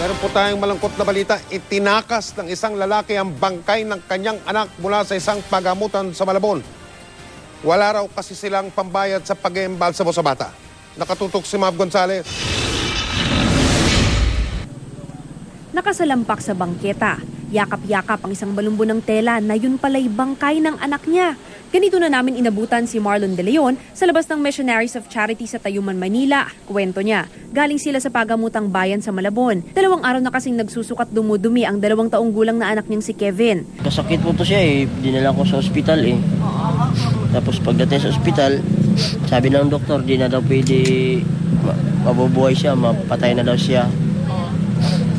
Meron po tayong malangkot na balita. Itinakas ng isang lalaki ang bangkay ng kanyang anak mula sa isang pagamutan sa Malabon. Wala raw kasi silang pambayad sa pag-iimbalsamo sa bata. Nakatutok si Mav Gonzales. Nakasalampak sa bangketa. Yakap-yakap ang isang balumbo ng tela na yun pala'y bangkay ng anak niya. Ganito na namin inabutan si Marlon De Leon sa labas ng Missionaries of Charity sa Tayuman, Manila. Kwento niya, galing sila sa pagamutang bayan sa Malabon. Dalawang araw na kasing nagsusukat dumudumi ang dalawang taong gulang na anak niyang si Kevin. Kasakit po to siya eh. Dinala ko sa ospital eh. Tapos pagdating sa ospital, sabi ng doktor, di na daw pwede ma- mabubuhay siya, mapatay na daw siya.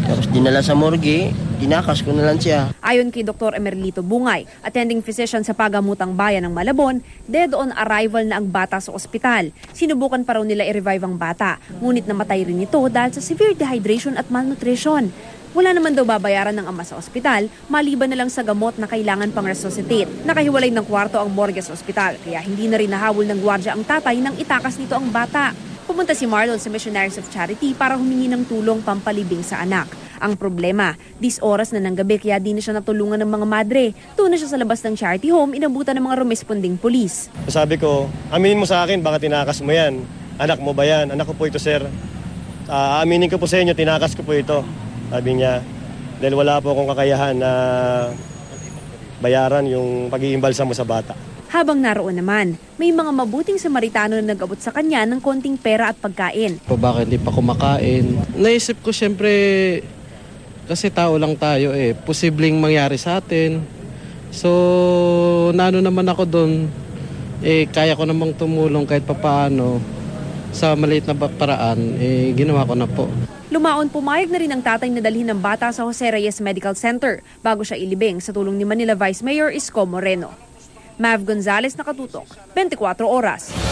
Tapos dinala sa morgue, dinakas ko na lang siya. Ayon kay Dr. Emerlito Bungay, attending physician sa pagamutang bayan ng Malabon, dead on arrival na ang bata sa ospital. Sinubukan pa raw nila i-revive ang bata, ngunit namatay rin ito dahil sa severe dehydration at malnutrition. Wala naman daw babayaran ng ama sa ospital, maliban na lang sa gamot na kailangan pang resuscitate. Nakahiwalay ng kwarto ang morgue sa ospital, kaya hindi na rin nahabol ng gwardya ang tatay nang itakas nito ang bata. Pumunta si Marlon sa Missionaries of Charity para humingi ng tulong pampalibing sa anak. Ang problema, dis oras na ng gabi kaya di na siya natulungan ng mga madre. Tuna siya sa labas ng charity home, inabutan ng mga rumesponding pulis. Sabi ko, aminin mo sa akin, baka tinakas mo yan. Anak mo ba yan? Anak ko po ito, sir. Ah, aminin ko po sa inyo, tinakas ko po ito. Sabi niya, dahil wala po akong kakayahan na bayaran yung pag-iimbalsa mo sa bata. Habang naroon naman, may mga mabuting Samaritano na nag-abot sa kanya ng konting pera at pagkain. pa bakit hindi pa kumakain. Naisip ko siyempre, kasi tao lang tayo eh, posibleng mangyari sa atin. So, nano naman ako doon, eh, kaya ko namang tumulong kahit papaano sa maliit na paraan, eh, ginawa ko na po. Lumaon pumayag na rin ang tatay na dalhin ng bata sa Jose Reyes Medical Center bago siya ilibing sa tulong ni Manila Vice Mayor Isko Moreno. Mav Gonzalez nakatutok, 24 oras.